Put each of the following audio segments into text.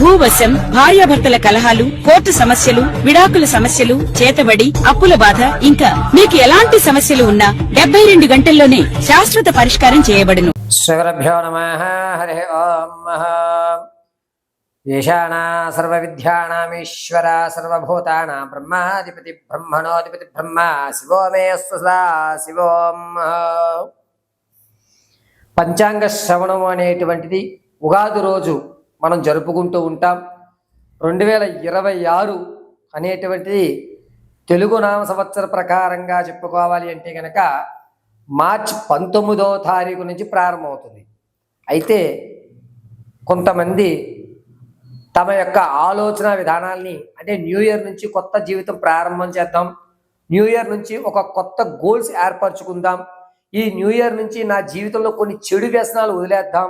భూవశం భార్యాభర్తల కలహాలు కోర్టు సమస్యలు విడాకుల సమస్యలు చేతబడి అప్పుల బాధ ఇంకా మీకు ఎలాంటి సమస్యలు ఉన్నా డెబ్బై రెండు గంటల్లోనే శాశ్వత పరిష్కారం చేయబడును. శ్రీగురుభ్యో సర్వ హరి ఓం బ్రహ్మాధిపతి బ్రహ్మణోధిపతి బ్రహ్మ. శివో మే సదా. శివోం పంచాంగ శ్రవణం అనేటువంటిది ఉగాది రోజు మనం జరుపుకుంటూ ఉంటాం. రెండు వేల ఇరవై ఆరు అనేటువంటిది తెలుగు నామ సంవత్సర ప్రకారంగా చెప్పుకోవాలి అంటే కనుక మార్చ్ పంతొమ్మిదో తారీఖు నుంచి ప్రారంభమవుతుంది. అయితే కొంతమంది తమ యొక్క ఆలోచన విధానాల్ని అంటే న్యూ ఇయర్ నుంచి కొత్త జీవితం ప్రారంభం చేద్దాం. న్యూ ఇయర్ నుంచి ఒక కొత్త గోల్స్ ఏర్పరచుకుందాం. ఈ న్యూ ఇయర్ నుంచి నా జీవితంలో కొన్ని చెడు వ్యసనాలు వదిలేద్దాం.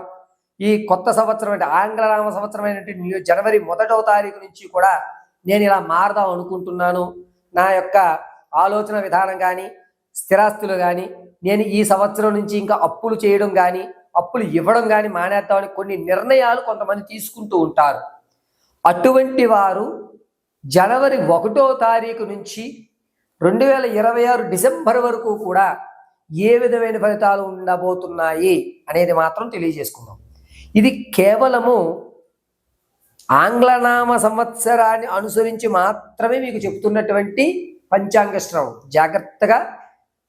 ఈ కొత్త సంవత్సరం అంటే ఆంగ్ల నామ సంవత్సరం అయినటువంటి న్యూ జనవరి మొదటవ తారీఖు నుంచి కూడా నేను ఇలా మారదాం అనుకుంటున్నాను. నా యొక్క ఆలోచన విధానం కానీ స్థిరాస్తులు కానీ నేను ఈ సంవత్సరం నుంచి ఇంకా అప్పులు చేయడం కానీ అప్పులు ఇవ్వడం కానీ మానేద్దామని కొన్ని నిర్ణయాలు కొంతమంది తీసుకుంటూ ఉంటారు. అటువంటి వారు జనవరి ఒకటో తారీఖు నుంచి రెండు వేల ఇరవై ఆరు డిసెంబర్ వరకు కూడా ఏ విధమైన ఫలితాలు ఉండబోతున్నాయి అనేది మాత్రం తెలియజేసుకుందాం. ఇది కేవలము ఆంగ్లనామ సంవత్సరాన్ని అనుసరించి మాత్రమే మీకు చెప్తున్నటువంటి పంచాంగ శ్రవణం. జాగ్రత్తగా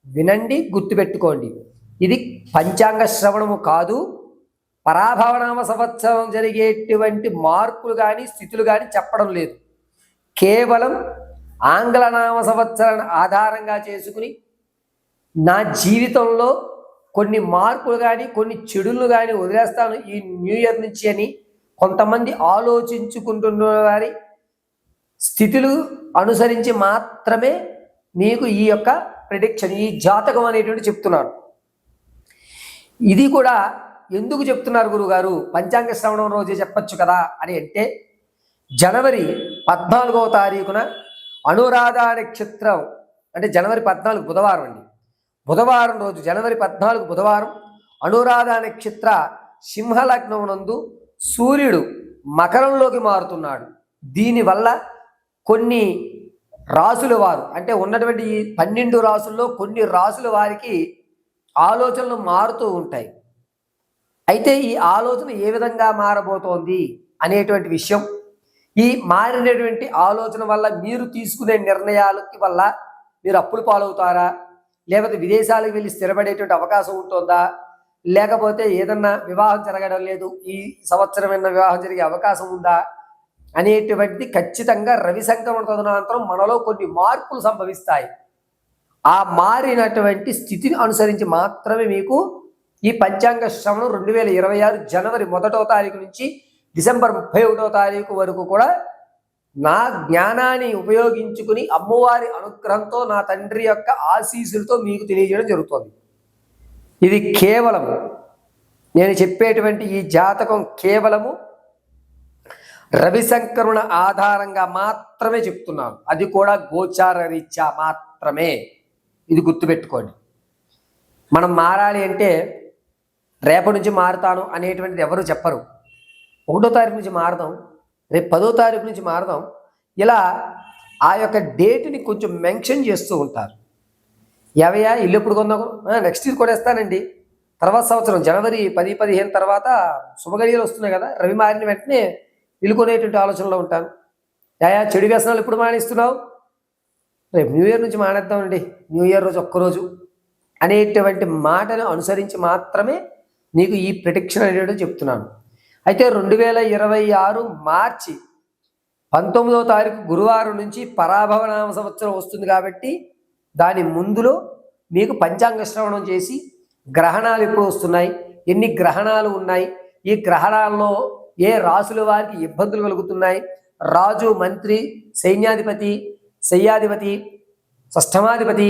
వినండి గుర్తుపెట్టుకోండి. ఇది పంచాంగ శ్రవణము కాదు పరాభవనామ సంవత్సరం జరిగేటువంటి మార్పులు కానీ స్థితులు కానీ చెప్పడం లేదు. కేవలం ఆంగ్లనామ సంవత్సరాన్ని ఆధారంగా చేసుకుని నా జీవితంలో కొన్ని మార్పులు కానీ కొన్ని చెడులు కానీ వదిలేస్తాను ఈ న్యూ ఇయర్ నుంచి అని కొంతమంది ఆలోచించుకుంటున్న వారి స్థితులు అనుసరించి మాత్రమే మీకు ఈ యొక్క ప్రిడిక్షన్ ఈ జాతకం అనేటువంటి చెప్తున్నారు. ఇది కూడా ఎందుకు చెప్తున్నారు గురుగారు? పంచాంగ శ్రవణం రోజే చెప్పొచ్చు కదా అని అంటే జనవరి పద్నాలుగవ తారీఖున అనురాధ నక్షత్రం అంటే జనవరి పద్నాలుగు బుధవారం అండి. బుధవారం రోజు జనవరి పద్నాలుగు బుధవారం అనురాధ నక్షత్ర సింహలగ్నమునందు సూర్యుడు మకరంలోకి మారుతున్నాడు. దీనివల్ల కొన్ని రాసుల వారు అంటే ఉన్నటువంటి ఈ పన్నెండు రాసుల్లో కొన్ని రాసుల వారికి ఆలోచనలు మారుతూ ఉంటాయి. అయితే ఈ ఆలోచన ఏ విధంగా మారబోతోంది అనేటువంటి విషయం ఈ మారినటువంటి ఆలోచన వల్ల మీరు తీసుకునే నిర్ణయాలకి వల్ల మీరు అప్పులు పాలవుతారా? లేకపోతే విదేశాలకు వెళ్ళి స్థిరపడేటువంటి అవకాశం ఉంటుందా? లేకపోతే ఏదన్నా వివాహం జరగడం లేదు ఈ సంవత్సరం వివాహం జరిగే అవకాశం ఉందా? అనేటువంటిది ఖచ్చితంగా రవి సంక్రమణ తదనంతరం మనలో కొన్ని మార్పులు సంభవిస్తాయి. ఆ మారినటువంటి స్థితిని అనుసరించి మాత్రమే మీకు ఈ పంచాంగ శ్రవణం రెండు వేల ఇరవై ఆరు జనవరి మొదటో తారీఖు నుంచి డిసెంబర్ ముప్పై ఒకటో తారీఖు వరకు కూడా నా జ్ఞానాన్ని ఉపయోగించుకుని అమ్మవారి అనుగ్రహంతో నా తండ్రి యొక్క ఆశీస్సులతో మీకు తెలియజేయడం జరుగుతుంది. ఇది కేవలం నేను చెప్పేటువంటి ఈ జాతకం కేవలము రవిశంకరుణ ఆధారంగా మాత్రమే చెప్తున్నాను. అది కూడా గోచార రీత్యా మాత్రమే. ఇది గుర్తుపెట్టుకోండి. మనం మారాలి అంటే రేపటి నుంచి మారుతాను అనేటువంటిది ఎవరు చెప్పరు. ఒకటో తారీఖు నుంచి మారదాం రేపు పదో తారీఖు నుంచి మారదాం. ఇలా ఆ యొక్క డేట్ని కొంచెం మెన్షన్ చేస్తూ ఉంటారు. ఎవయా ఇల్లు ఎప్పుడు కొందాం నెక్స్ట్ ఇయర్ కూడా ఇస్తానండి. తర్వాత సంవత్సరం జనవరి పది పదిహేను తర్వాత శుభగడియలు వస్తున్నాయి కదా రవి మారిన వెంటనే ఇల్లు కొనేటువంటి ఆలోచనలో ఉంటాను. యాయా చెడు వ్యసనాలు ఎప్పుడు మానేస్తున్నావు? రేపు న్యూ ఇయర్ నుంచి మానేద్దామండి. న్యూ ఇయర్ రోజు ఒక్కరోజు అనేటువంటి మాటను అనుసరించి మాత్రమే నీకు ఈ ప్రిడిక్షన్ అనేటువంటి చెప్తున్నాను. అయితే రెండు వేల ఇరవై ఆరు మార్చి పంతొమ్మిదవ తారీఖు గురువారం నుంచి పరాభవనామ సంవత్సరం వస్తుంది కాబట్టి దాని ముందులో మీకు పంచాంగ శ్రవణం చేసి గ్రహణాలు ఎప్పుడు వస్తున్నాయి ఎన్ని గ్రహణాలు ఉన్నాయి ఈ గ్రహణాల్లో ఏ రాసుల వారికి ఇబ్బందులు కలుగుతున్నాయి రాజు మంత్రి సైన్యాధిపతి శయ్యాధిపతి షష్ఠమాధిపతి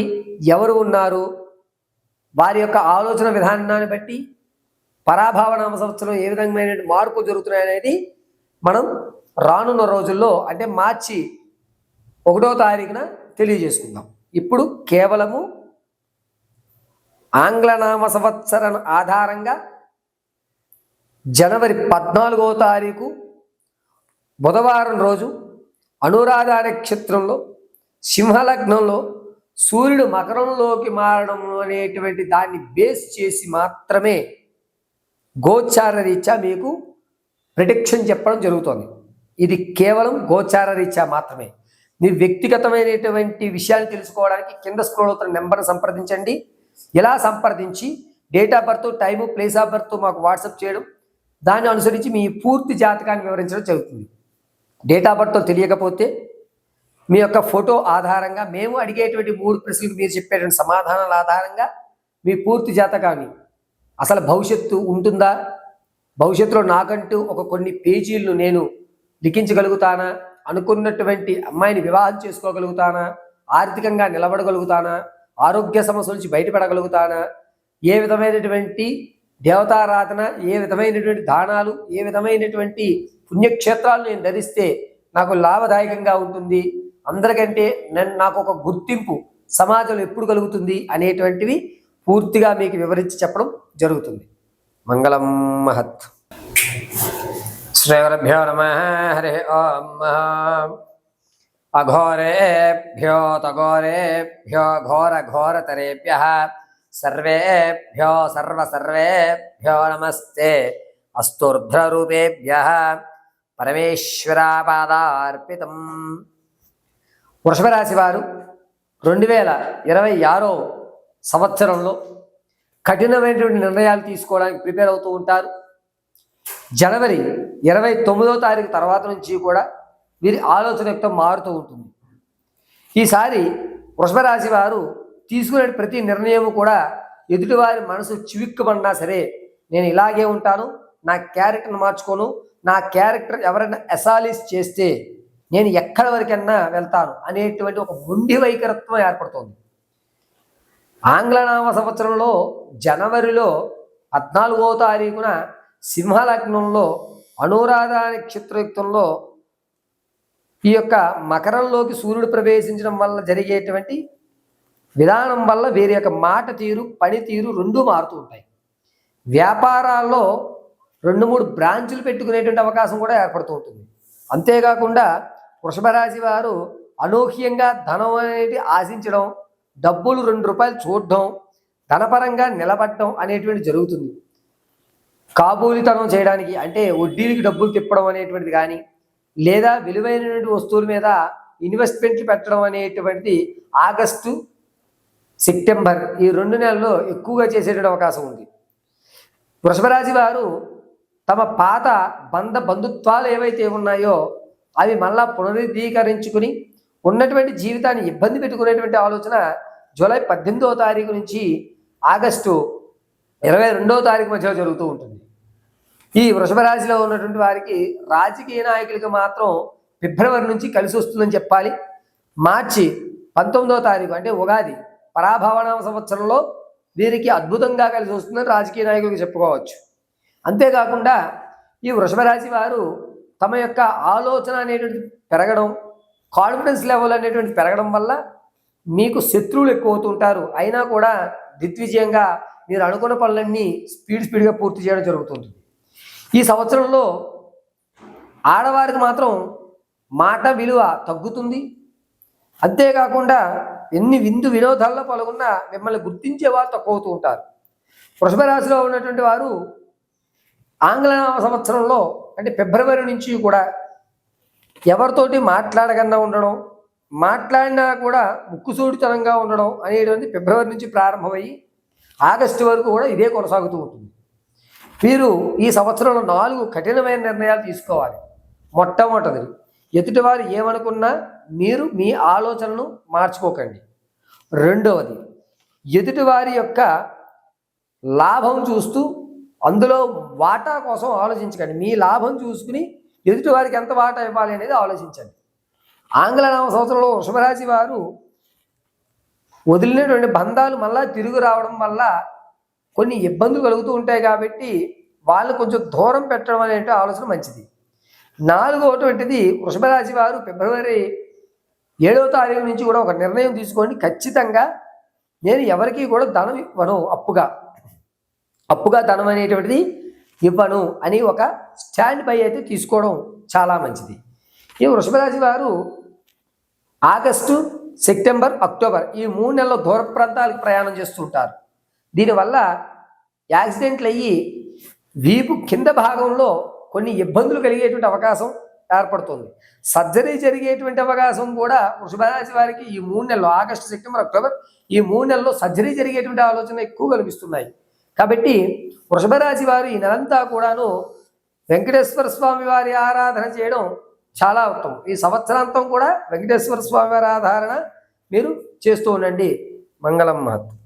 ఎవరు ఉన్నారు వారి యొక్క ఆలోచన విధానాన్ని బట్టి పరాభావ నామ సంవత్సరం ఏ విధమైన మార్పు జరుగుతున్నాయి అనేది మనం రానున్న రోజుల్లో అంటే మార్చి ఒకటో తారీఖున తెలియజేసుకుందాం. ఇప్పుడు కేవలము ఆంగ్లనామ సంవత్సర ఆధారంగా జనవరి పద్నాలుగో తారీఖు బుధవారం రోజు అనురాధ నక్షత్రంలో సింహలగ్నంలో సూర్యుడు మకరంలోకి మారడం అనేటువంటి దాన్ని బేస్ చేసి మాత్రమే గోచార రీత్యా మీకు ప్రిడిక్షన్ చెప్పడం జరుగుతుంది. ఇది కేవలం గోచార రీత్యా మాత్రమే. మీ వ్యక్తిగతమైనటువంటి విషయాలు తెలుసుకోవడానికి కింద స్క్రోల్ అవుతున్న నెంబర్ను సంప్రదించండి. ఇలా సంప్రదించి? Date of birth time place of birth మాకు వాట్సాప్ చేయడం. దాన్ని అనుసరించి మీ పూర్తి జాతకాన్ని వివరించడం జరుగుతుంది. డేట్ ఆఫ్ బర్త్ తెలియకపోతే మీ యొక్క ఫోటో ఆధారంగా మేము అడిగేటువంటి మూడు ప్రశ్నలకు మీరు చెప్పేటువంటి సమాధానాల ఆధారంగా మీ పూర్తి జాతకాన్ని అసలు భవిష్యత్తు ఉంటుందా? భవిష్యత్తులో నాకంటూ ఒక కొన్ని పేజీలను నేను లిఖించగలుగుతానా? అనుకున్నటువంటి అమ్మాయిని వివాహం చేసుకోగలుగుతానా? ఆర్థికంగా నిలబడగలుగుతానా? ఆరోగ్య సమస్యల నుంచి బయటపడగలుగుతానా? ఏ విధమైనటువంటి దేవతారాధన ఏ విధమైనటువంటి దానాలు ఏ విధమైనటువంటి పుణ్యక్షేత్రాలు నేను ధరిస్తే నాకు లాభదాయకంగా ఉంటుంది? అందరికంటే నన్ను నాకు ఒక గుర్తింపు సమాజంలో ఎప్పుడు కలుగుతుంది అనేటువంటివి పూర్తిగా మీకు వివరించి చెప్పడం జరుగుతుంది. మంగళం మహత్. శ్రీవరభ్యో నమ హరి ఓం అఘోరేభ్యో తఘోరేభ్యో ఘోర ఘోరతరేభ్య సర్వేభ్యో సర్వ సర్వేభ్యో నమస్తే. అస్తూర్ధ్రరూపేభ్య పరమేశ్వరాపాదార్పితం. వృషభరాశి వారు రెండు వేల ఇరవై ఆరో సంవత్సరంలో కఠినమైనటువంటి నిర్ణయాలు తీసుకోవడానికి ప్రిపేర్ అవుతూ ఉంటారు. జనవరి ఇరవై తొమ్మిదో తారీఖు తర్వాత నుంచి కూడా వీరి ఆలోచన యొక్క మారుతూ ఉంటుంది. ఈసారి వృషభరాశి వారు తీసుకునే ప్రతి నిర్ణయం కూడా ఎదుటివారి మనసు చివిక్కుమన్నా సరే నేను ఇలాగే ఉంటాను నా క్యారెక్టర్ని మార్చుకోను నా క్యారెక్టర్ ఎవరైనా ఎసాలిస్ చేస్తే నేను ఎక్కడి వరకైనా వెళ్తాను అనేటువంటి ఒక మొండి వైఖరత్వం ఏర్పడుతుంది. ఆంగ్లనామ సంవత్సరంలో జనవరిలో పద్నాలుగో తారీఖున సింహలగ్నంలో అనురాధ నక్షత్రయుక్తంలో ఈ యొక్క మకరంలోకి సూర్యుడు ప్రవేశించడం వల్ల జరిగేటువంటి విధానం వల్ల వీరి యొక్క మాట తీరు పని తీరు రెండూ మారుతూ ఉంటాయి. వ్యాపారాల్లో రెండు మూడు బ్రాంచులు పెట్టుకునేటువంటి అవకాశం కూడా ఏర్పడుతూ ఉంటుంది. అంతేకాకుండా వృషభ రాశి వారు అనూహ్యంగా ధనం అనేది ఆశించడం డబ్బులు రెండు రూపాయలు చూడడం ధనపరంగా నిలబడటం అనేటువంటి జరుగుతుంది. కాబూలితనం చేయడానికి అంటే వడ్డీలకి డబ్బులు తిప్పడం అనేటువంటిది కానీ లేదా విలువైనటువంటి వస్తువుల మీద ఇన్వెస్ట్మెంట్లు పెట్టడం అనేటువంటిది ఆగస్టు సెప్టెంబర్ ఈ రెండు నెలల్లో ఎక్కువగా చేసేటువంటి అవకాశం ఉంది. వృషభరాశి వారు తమ పాత బంధ బంధుత్వాలు ఏవైతే ఉన్నాయో అవి మళ్ళా పునరుద్ధీకరించుకుని ఉన్నటువంటి జీవితాన్ని ఇబ్బంది పెట్టుకునేటువంటి ఆలోచన జూలై పద్దెనిమిదవ తారీఖు నుంచి ఆగస్టు ఇరవై రెండవ తారీఖు మధ్యలో జరుగుతూ ఉంటుంది. ఈ వృషభ రాశిలో ఉన్నటువంటి వారికి రాజకీయ నాయకులకి మాత్రం ఫిబ్రవరి నుంచి కలిసి వస్తుందని చెప్పాలి. మార్చి పంతొమ్మిదవ తారీఖు అంటే ఉగాది పరాభవనామ సంవత్సరంలో వీరికి అద్భుతంగా కలిసి వస్తుందని రాజకీయ నాయకులకు చెప్పుకోవచ్చు. అంతేకాకుండా ఈ వృషభ రాశి వారు తమ యొక్క ఆలోచన అనేటువంటి పెరగడం కాన్ఫిడెన్స్ లెవెల్ అనేటువంటి పెరగడం వల్ల మీకు శత్రువులు ఎక్కువ అవుతుంటారు అయినా కూడా దిగ్విజయంగా మీరు అనుకున్న పనులన్నీ స్పీడ్ స్పీడ్గా పూర్తి చేయడం జరుగుతుంది. ఈ సంవత్సరంలో ఆడవారికి మాత్రం మాట విలువ తగ్గుతుంది. అంతేకాకుండా ఎన్ని విందు వినోదాల్లో పాల్గొన్నా మిమ్మల్ని గుర్తించే వారు తక్కువ అవుతూ ఉంటారు. వృషభ రాశిలో ఉన్నటువంటి వారు ఆంగ్ల సంవత్సరంలో అంటే ఫిబ్రవరి నుంచి కూడా ఎవరితోటి మాట్లాడకుండా ఉండడం మాట్లాడినా కూడా ముక్కుసూడితనంగా ఉండడం అనేటువంటి ఫిబ్రవరి నుంచి ప్రారంభమయ్యి ఆగస్టు వరకు కూడా ఇదే కొనసాగుతూ ఉంటుంది. మీరు ఈ సంవత్సరంలో నాలుగు కఠినమైన నిర్ణయాలు తీసుకోవాలి. మొట్టమొదటిది ఎదుటివారు ఏమనుకున్నా మీరు మీ ఆలోచనను మార్చుకోకండి. రెండవది ఎదుటివారి యొక్క లాభం చూస్తూ అందులో వాటా కోసం ఆలోచించకండి. మీ లాభం చూసుకుని ఎదుటివారికి ఎంత వాటా ఇవ్వాలి అనేది ఆలోచించండి. ఆంగ్ల నామ సంవత్సరంలో వృషభరాశి వారు వదిలినటువంటి బంధాలు మళ్ళా తిరిగి రావడం వల్ల కొన్ని ఇబ్బందులు కలుగుతూ ఉంటాయి కాబట్టి వాళ్ళు కొంచెం దూరం పెట్టడం అనేటువంటి ఆలోచన మంచిది. నాలుగవటువంటిది వృషభరాశి వారు ఫిబ్రవరి ఏడవ తారీఖు నుంచి కూడా ఒక నిర్ణయం తీసుకోండి. ఖచ్చితంగా నేను ఎవరికీ కూడా ధనం ఇవ్వను అప్పుగా. అప్పుగా ధనం అనేటువంటిది ఇవ్వను అని ఒక స్టాండ్ బై అయితే తీసుకోవడం చాలా మంచిది. ఈ వృషభరాశి వారు ఆగస్టు సెప్టెంబర్ అక్టోబర్ ఈ మూడు నెలల దూర ప్రాంతాలకు ప్రయాణం చేస్తుంటారు. దీనివల్ల యాక్సిడెంట్లు అయ్యి వీపు కింద భాగంలో కొన్ని ఇబ్బందులు కలిగేటువంటి అవకాశం ఏర్పడుతుంది. సర్జరీ జరిగేటువంటి అవకాశం కూడా వృషభరాశి వారికి ఈ మూడు నెలలు ఆగస్టు సెప్టెంబర్ అక్టోబర్ ఈ మూడు నెలల్లో సర్జరీ జరిగేటువంటి ఆలోచన ఎక్కువ కనిపిస్తున్నాయి. కాబట్టి వృషభరాశి వారు ఈ నెలంతా కూడాను వెంకటేశ్వర స్వామి వారి ఆరాధన చేయడం చాలా ఉత్తమం. ఈ సంవత్సరాంతం కూడా వెంకటేశ్వర స్వామి వారి ఆధారణ మీరు చేస్తూ ఉండండి. మంగళం మహత్వం